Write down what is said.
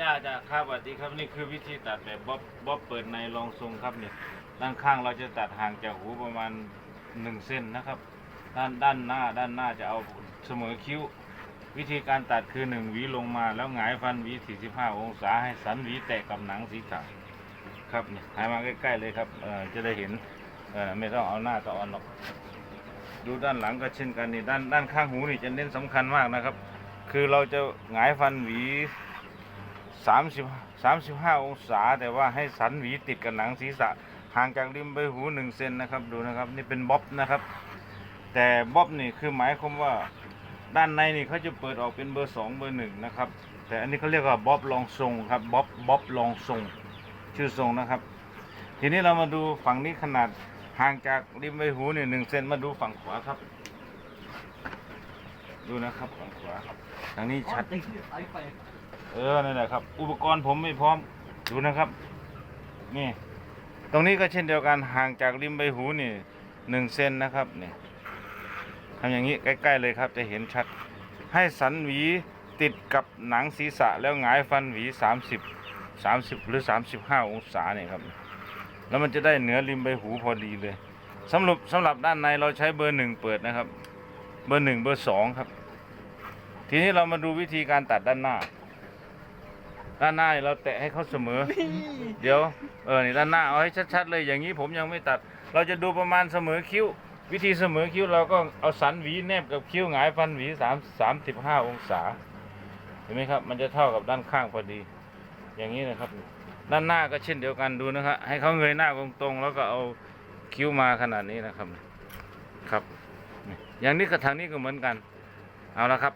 จ้าจ้าครับสวัสดีครับนี่คือวิธีตัดแบบบ๊อบบ๊อบเปิดในรองทรงครับเนี่ยด้านข้างเราจะตัดห่างจากหูประมาณหนึ่งเส้นนะครับ ด้านด้านหน้าด้านหน้าจะเอาเสมอคิ้ว วิธีการตัดคือหนึ่งหวีลงมาแล้วหงายฟันหวี 45 องศาให้สันหวีแตะกับหนังศีรษะครับเนี่ยหายมาใกล้ๆเลยครับเอ่อจะได้เห็นเอ่อไม่ต้องเอาหน้าตะออนหรอกดูด้านหลังก็เช่นกันนี่ด้านด้านข้างหูนี่จะเน้นสำคัญมากนะครับ คือเราจะหงายฟันหวี 30 35 องศา แต่ว่าให้สันหวีติดกับหนังศีรษะห่างจากริมใบหูหนึ่งเซนนะครับดูนะครับนี่เป็นบ๊อบนะครับ แต่บ๊อบนี่คือหมายความว่าด้านในนี่เขาจะเปิดออกเป็นเบอร์สองเบอร์หนึ่งนะครับแต่อันนี้เขาเรียกว่าบ๊อบรองทรงครับบ๊อบบ๊อบรองทรงชื่อทรงนะครับ ทีนี้เรามาดูฝั่งนี้ขนาดห่างจากริมใบหูเนี่ยหนึ่งเซนมาดูฝั่งขวาครับ ดูนะครับฝั่งขวาทางนี้ชัด เออนั่นแหละครับ อุปกรณ์ผมไม่พร้อมดูนะครับ นี่ ตรงนี้ก็เช่นเดียวกันห่างจากริมใบหูนี่หนึ่งเซนนะครับนี่ทำอย่างนี้ใกล้ ๆ เลยครับ จะเห็นชัด ให้สันหวีติดกับหนังศีรษะแล้วหงายฟันหวี 30 30 หรือ 35 องศาเนี่ยครับ แล้วมันจะได้เหนือริมใบหูพอดีเลยสำหรับสำหรับด้านในเราใช้เบอร์หนึ่งเปิดนะครับ เบอร์หนึ่งเบอร์สองครับ ทีนี้เรามาดูวิธีการตัดด้านหน้า ด้านหน้านี่เราแตะให้เขาเสมอ เดี๋ยวเออนี่ด้านหน้าเอาให้ชัดๆเลยอย่างนี้ผมยังไม่ตัด เราจะดูประมาณเสมอคิ้ว วิธีเสมอคิ้วเราก็เอาสันหวีแนบกับคิ้วหงายฟันหวีสามสามสิบห้าองศา เห็นไหมครับ มันจะเท่ากับด้านข้างพอดี อย่างนี้นะครับ ด้านหน้าก็เช่นเดียวกันดูนะครับให้เขาเงยหน้าตรงๆแล้วก็เอาคิ้วมาขนาดนี้นะครับครับ อย่างนี้กับทางนี้ก็เหมือนกัน เอาละครับ